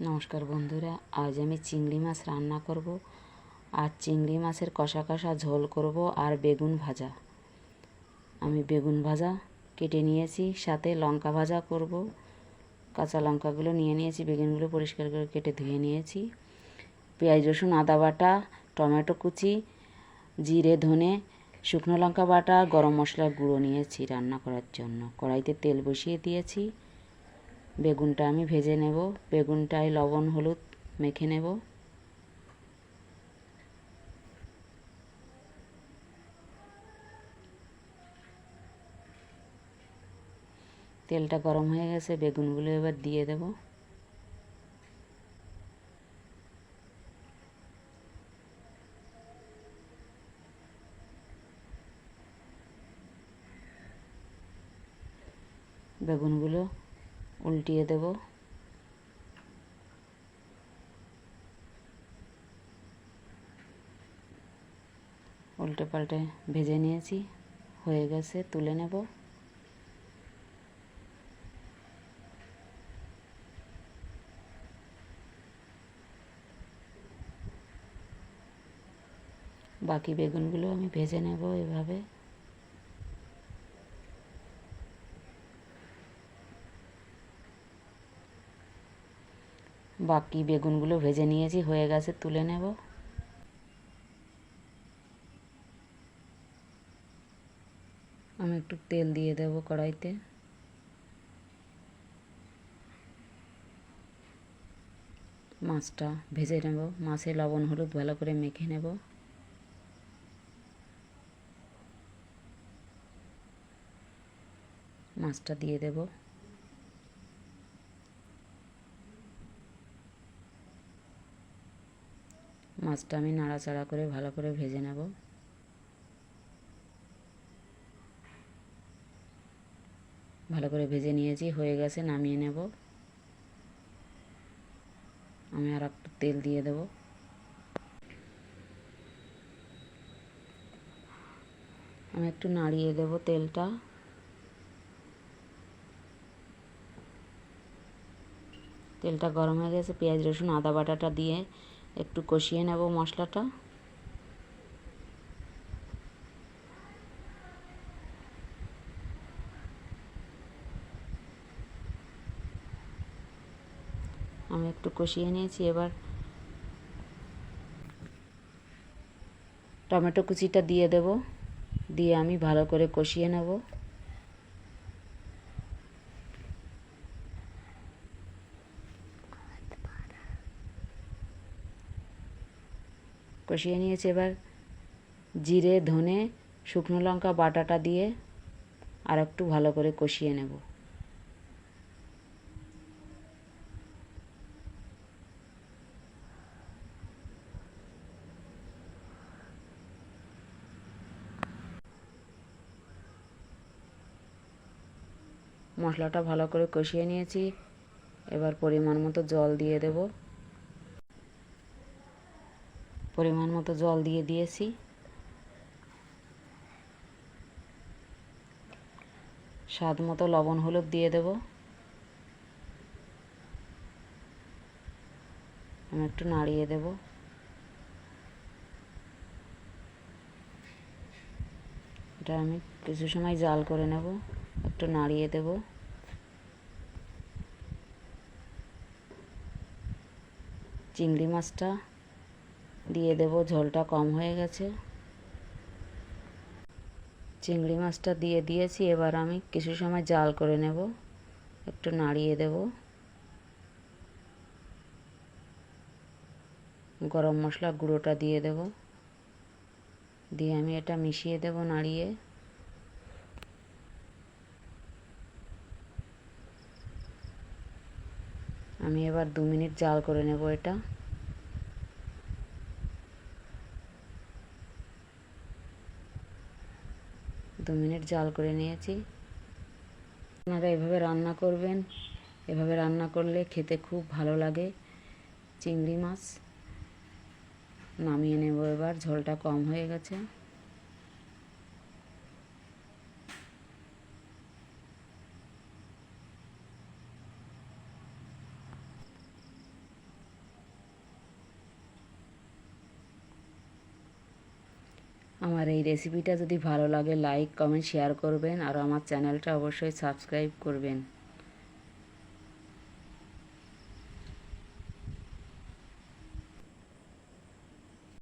নমস্কার বন্ধুরা, আজ আমি চিংড়ি মাছ রান্না করব। আর চিংড়ি মাছের কষা কষা ঝোল করব আর বেগুন ভাজা। আমি বেগুন ভাজা কেটে নিয়েছি, সাথে লঙ্কা ভাজা করব। কাঁচা লঙ্কাগুলো নিয়ে নিয়েছি, বেগুনগুলো পরিষ্কার করে কেটে ধুয়ে নিয়েছি। পেঁয়াজ, রসুন, আদা বাটা, টমেটো কুচি, জিরে, ধনে, শুকনো লঙ্কা বাটা, গরম মশলার গুঁড়ো নিয়েছি রান্না করার জন্য। কড়াইতে তেল বসিয়ে দিয়েছি। বেগুনটা আমি ভেজে নেব। বেগুনটায় লবণ, হলুদ মেখে নেব। তেলটা গরম হয়ে গেছে, বেগুনগুলো এবার দিয়ে দেব। বেগুনগুলো উল্টিয়ে দেব। উল্টে পাল্টে ভেজে নিয়েছি, হয়ে গেছে, তুলে নেব। বাকি বেগুনগুলো আমি ভেজে নেব এভাবে। বাকি বেগুনগুলো ভেজে নিয়েছি, হয়ে গেছে, তুলে নেব। আমি একটু তেল দিয়ে দেব কড়াইতে। মাছটা ভেজে নেব। মাছে লবণ হলুদ ভালো করে মেখে নেব। মাছটা দিয়ে দেবো। মাছটা আমি নাড়াচাড়া করে ভালো করে ভেজে নেব। ভালো করে ভেজে নিয়েছি, হয়ে গেছে, নামিয়ে নেব। আমি আর একটু তেল দিয়ে দেব। আমি একটু নাড়িয়ে দেব তেলটা। তেলটা গরম হয়ে গেছে, পেঁয়াজ, রসুন, আদা বাটাটা দিয়ে একটু কষিয়ে নেব মশলাটা। আমি একটু কষিয়ে নিয়েছি, এবার টমেটো কুচিটা দিয়ে দেব, দিয়ে আমি ভালো করে কষিয়ে নেব। কষিয়ে নিয়েছি এবার। জিরে, ধনে, শুকনো লঙ্কা, বাটাটা দিয়ে আর একটু ভালো করে কষিয়ে নেব। মশলাটা ভালো করে কষিয়ে নিয়েছি। এবার পরিমাণ মতো জল দিয়ে দেবো। পরিমাণ মতো জল দিয়ে দিয়েছি। স্বাদ মতো লবণ হলুদ দিয়ে দেব। আমি একটু নাড়িয়ে দেব। এটা আমি কিছু সময় জাল করে নেব, একটু নাড়িয়ে দেব। চিংড়ি মাছটা দিয়ে দেব, ঝোলটা কম হয়ে গেছে। চিংড়ি মাছটা দিয়ে দিয়েছি, এবার আমি কিছু সময় জাল করে নেব, একটু নাড়িয়ে দেব। গরম মশলা গুঁড়োটা দিয়ে দেব। দিয়ে আমি এটা মিশিয়ে দেব নাড়িয়ে। আমি এবার দু মিনিট জাল করে নেব এটা। দু মিনিট জাল করে নিয়েছি। আপনারা এভাবে রান্না করবেন। এভাবে রান্না করলে খেতে খুব ভালো লাগে। চিংড়ি মাছ। নামিয়ে নেব এবার, ঝোলটা কম হয়ে গেছে। আমার এই রেসিপিটা যদি ভালো লাগে লাইক কমেন্ট শেয়ার করবেন। আর আমার চ্যানেলটা অবশ্যই সাবস্ক্রাইব করবেন।